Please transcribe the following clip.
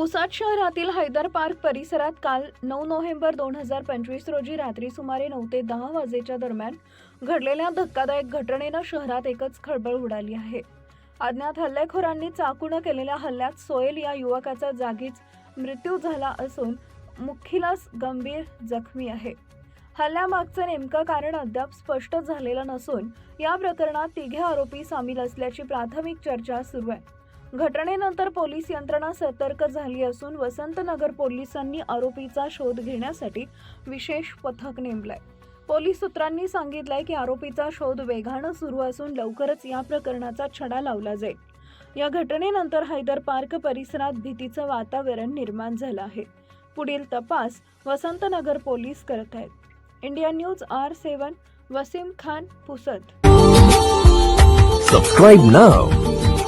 पुसाद शहरातील हैदर पार्क परिसरात काल नऊ नोव्हेंबर दोन हजार पंचवीस रोजी रात्री सुमारे नऊ ते दहा वाजेच्या दरम्यान घडलेल्या धक्कादायक घटनेनं शहरात एकच खळबळ उडाली आहे. अज्ञात हल्लेखोरांनी चाकूनं केलेल्या हल्ल्यात सोयल या युवकाचा जागीच मृत्यू झाला असून मुखिलास गंभीर जखमी आहे. हल्ल्यामागचं नेमकं कारण अद्याप स्पष्ट झालेलं नसून या प्रकरणात तिघे आरोपी सामील असल्याची प्राथमिक चर्चा सुरू आहे. घटनेनंतर पोलीस यंत्रणा सतर्क झाली असून वसंतनगर पोलिसांनी आरोपीचा शोध घेण्यासाठी विशेष पथक नेमलंय. पोलीस सूत्रांनी सांगितलंय की आरोपीचा शोध वेगानं सुरू असून लवकरच या प्रकरणाचा छडा लावला जाईल. या घटनेनंतर हैदर पार्क परिसरात भीतीचं वातावरण निर्माण झालं आहे. पुढील तपास वसंतनगर पोलीस करत आहेत. India news R seven Wasim Khan पुसत सबस्क्राईब नाव